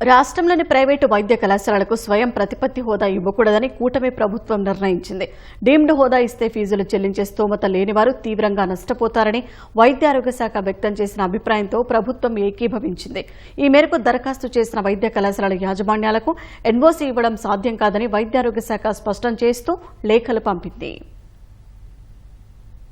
రాష్ట్రంలోని ప్రైవేటు వైద్య కళాశాలలకు స్వయం ప్రతిపత్తి హోదా ఇవ్వకూడదని కూటమి ప్రభుత్వం నిర్ణయించింది. డీమ్డ్ హోదా ఇస్తే ఫీజులు చెల్లించే స్తోమత లేనివారు తీవ్రంగా నష్టపోతారని వైద్య ఆరోగ్య శాఖ వ్యక్తం చేసిన అభిప్రాయంతో ప్రభుత్వం ఏకీభవించింది. ఈ మేరకు దరఖాస్తు చేసిన వైద్య కళాశాలల యాజమాన్యాలకు ఎన్ఓసీ ఇవ్వడం సాధ్యం కాదని వైద్య ఆరోగ్య శాఖ స్పష్టం చేస్తూ లేఖలు పంపింది.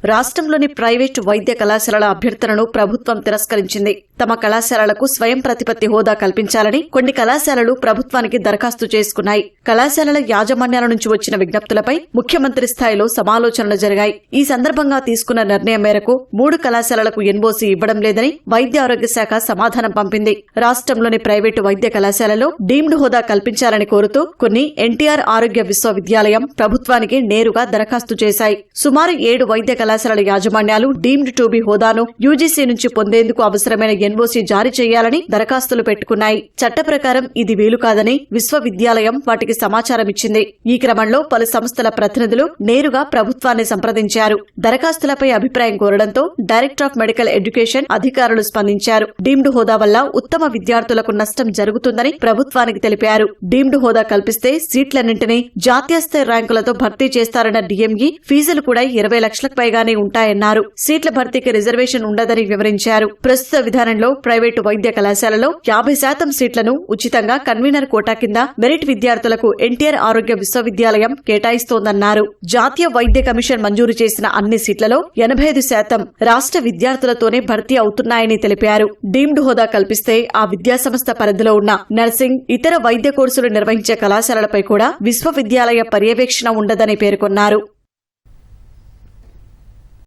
రాష్ట్రంలోని ప్రైవేటు వైద్య కళాశాలల అభ్యర్థనను ప్రభుత్వం తిరస్కరించింది. తమ కళాశాలలకు స్వయం ప్రతిపత్తి హోదా కల్పించాలని కొన్ని కళాశాలలు ప్రభుత్వానికి దరఖాస్తు చేసుకున్నాయి. కళాశాలల యాజమాన్యాల నుంచి వచ్చిన విజ్ఞప్తులపై ముఖ్యమంత్రి స్థాయిలో సమాలోచనలు జరిగాయి. ఈ సందర్భంగా తీసుకున్న నిర్ణయం మేరకు మూడు కళాశాలలకు ఎన్ఓసీ ఇవ్వడం లేదని వైద్య ఆరోగ్య శాఖ సమాధానం పంపింది. రాష్ట్రంలోని ప్రైవేటు వైద్య కళాశాలలో డీమ్డ్ హోదా కల్పించాలని కోరుతూ కొన్ని ఎన్టీఆర్ ఆరోగ్య విశ్వవిద్యాలయం ప్రభుత్వానికి నేరుగా దరఖాస్తు చేశాయి. సుమారు ఏడు వైద్య కళాశాలల యాజమాన్యాలు డీమ్డ్ టూబీ హోదాను యూజీసీ నుంచి పొందేందుకు అవసరమైన ఎన్ఓసీ జారీ చేయాలని దరఖాస్తులు పెట్టుకున్నాయి. చట్ట ప్రకారం ఇది వీలు కాదని విశ్వవిద్యాలయం వాటికి సమాచారం ఇచ్చింది. ఈ క్రమంలో పలు సంస్థల ప్రతినిధులు నేరుగా ప్రభుత్వాన్ని సంప్రదించారు. దరఖాస్తులపై అభిప్రాయం కోరడంతో డైరెక్టర్ ఆఫ్ మెడికల్ ఎడ్యుకేషన్ అధికారులు స్పందించారు. డీమ్డ్ హోదా వల్ల ఉత్తమ విద్యార్థులకు నష్టం జరుగుతుందని ప్రభుత్వానికి తెలిపారు. డీమ్డ్ హోదా కల్పిస్తే సీట్లన్నింటినీ జాతీయ స్థాయి ర్యాంకులతో భర్తీ చేస్తారన్న డిఎంఈ ఫీజులు కూడా ఇరవై లక్షలకు పైగా పైగానే ఉంటాయన్నారు. సీట్ల భర్తీకి రిజర్వేషన్ ఉండదని వివరించారు. ప్రస్తుత విధానంలో ప్రైవేటు వైద్య కళాశాలలో యాభై శాతం సీట్లను ఉచితంగా కన్వీనర్ కోటా కింద మెరిట్ విద్యార్థులకు ఎన్టీఆర్ ఆరోగ్య విశ్వవిద్యాలయం కేటాయిస్తోందన్నారు. జాతీయ వైద్య కమిషన్ మంజూరు చేసిన అన్ని సీట్లలో ఎనభై ఐదు శాతం రాష్ట్ర విద్యార్థులతోనే భర్తీ అవుతున్నాయని తెలిపారు. డీమ్డ్ హోదా కల్పిస్తే ఆ విద్యాసంస్థ పరిధిలో ఉన్న నర్సింగ్ ఇతర వైద్య కోర్సులు నిర్వహించే కళాశాలలపై కూడా విశ్వవిద్యాలయ పర్యవేక్షణ ఉండదని పేర్కొన్నారు.